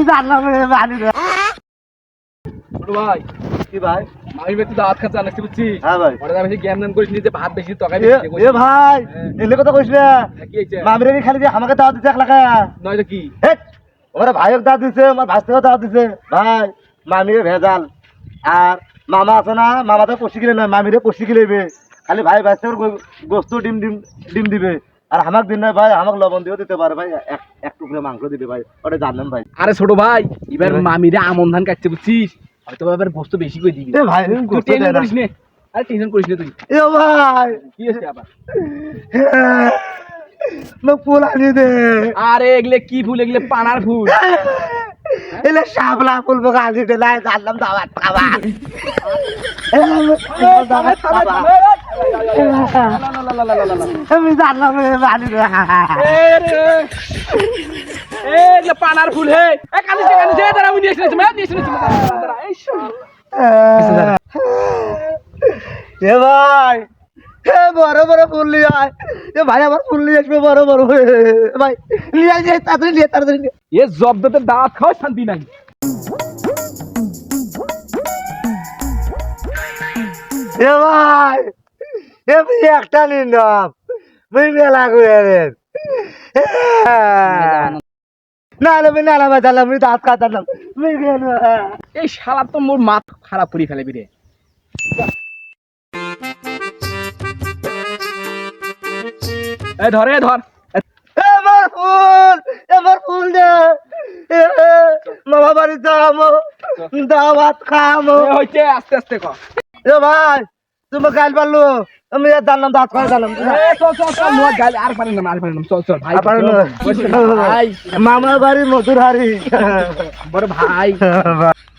দাঁত হ্যাঁ নি ভাত ভাই হ্যাঁ। কথা না খালি আমাকে দিতে একলা খায়া নয়তো কি ওরা ভাইক দাওয়াত দিছে আমার ভাস্তিকে দাওয়াত দিছে ভাই মামিরে ভেজাল আর মামা আছে না মামা তো কষি কিলে নয় মামিরে কষি কিলেবে খালি ভাই ভাস্তিকে গোস্ত ডিম ডিম ডিম দিবে। আর আমাক দিন না ভাই আমাক লবণ দিয়েও দিতে পারে ভাই। এক টুকরো মাংস দিবে ভাই ওটা জানলাম ভাই। আরে ছোট ভাই এবার ভাই? মামিরে আমন ধান কাটছে বুঝছিস? হয়তো এবার গোস্ত বেশি করে দিবি। ভাই তুই টেনশন করিস নে। আরে টেনশন করিস নে তুই। এ ভাই। কি হয়েছে আবার? মোক ফুল আনি দে। আরে এগুলো কি ফুল এগুলো পানার ফুল। এলে শাপলা ফুল মোক আনি দে। নাই জানলাম দাওয়াত খাবা। পানার ফুল হে কানিছে কানিছে দাঁড়া আমি নিয়ে এসেছি নিয়ে এসেছি। এ ভাই এ বড় বড় ফুল নিয়ে আয় এ ভাই আমার ফুল নিয়ে আসবে বড় বড় ভাই নিয়ে তাড়াতাড়ি নিয়ে তাড়াতাড়ি এ জব্দতে দাঁত খাওয়া শান্তি নাই এ ভাই তুই একটা নিন নাম তুই মেলা করে না না আমি নালা বাজালাম আমি দাঁত কাটালাম এই শালা তো মোর মাথা খারাপ করে ফেলে বিরে। ধর ধর। এবার ফুল এবার ফুল দে। মামা বাড়ি যাব দাওয়াত খাব হইছে আস্তে আস্তে কর এ ভাই তুমি গাল পারল? আমি জানলাম দাঁত করে জানলাম আর পারি না আর পারি না চল চল ভাই ভাই মামলা বাড়ি মধুর হারি বড় ভাই।